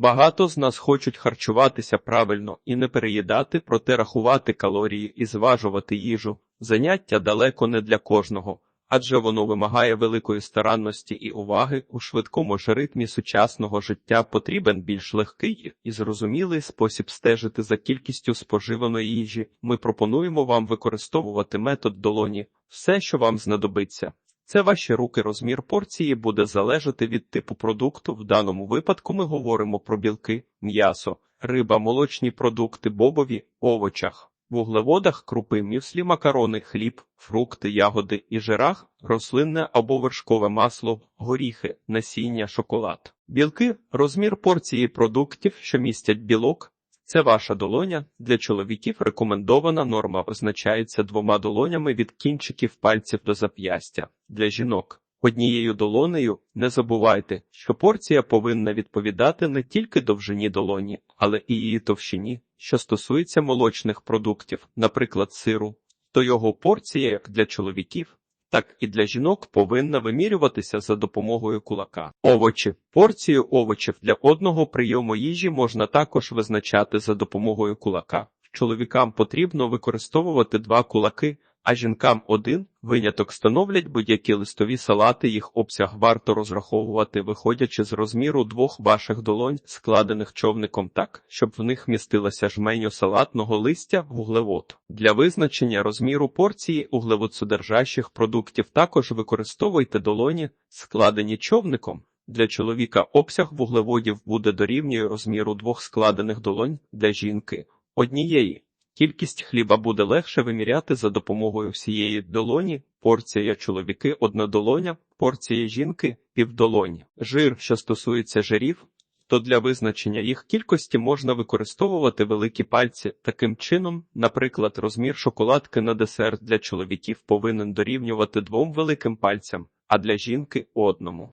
Багато з нас хочуть харчуватися правильно і не переїдати, проте рахувати калорії і зважувати їжу. Заняття далеко не для кожного, адже воно вимагає великої старанності і уваги. У швидкому ж ритмі сучасного життя потрібен більш легкий і зрозумілий спосіб стежити за кількістю споживаної їжі. Ми пропонуємо вам використовувати метод долоні, все, що вам знадобиться. Це ваші руки розмір порції буде залежати від типу продукту. В даному випадку ми говоримо про білки, м'ясо, риба, молочні продукти, бобові, овочах, вуглеводах, крупи, мюслі, макарони, хліб, фрукти, ягоди і жирах, рослинне або вершкове масло, горіхи, насіння, шоколад. Білки розмір порції продуктів, що містять білок. Це ваша долоня. Для чоловіків рекомендована норма означається двома долонями від кінчиків пальців до зап'ястя. Для жінок однією долонею не забувайте, що порція повинна відповідати не тільки довжині долоні, але і її товщині, що стосується молочних продуктів, наприклад, сиру, то його порція як для чоловіків, так і для жінок повинна вимірюватися за допомогою кулака. Овочі. Порцію овочів для одного прийому їжі можна також визначати за допомогою кулака. Чоловікам потрібно використовувати два кулаки, а жінкам один. Виняток становлять будь-які листові салати. Їх обсяг варто розраховувати, виходячи з розміру двох ваших долонь, складених човником так, щоб в них містилася жменю салатного листя вуглевод. Для визначення розміру порції углеводсодержащих продуктів також використовуйте долоні, складені човником. Для чоловіка обсяг вуглеводів буде дорівнює розміру двох складених долонь для жінки однієї. Кількість хліба буде легше виміряти за допомогою всієї долоні, порція чоловіки одна долоня, порція жінки півдолоні. Жир, що стосується жирів, то для визначення їх кількості можна використовувати великі пальці. Таким чином, наприклад, розмір шоколадки на десерт для чоловіків повинен дорівнювати двом великим пальцям, а для жінки одному.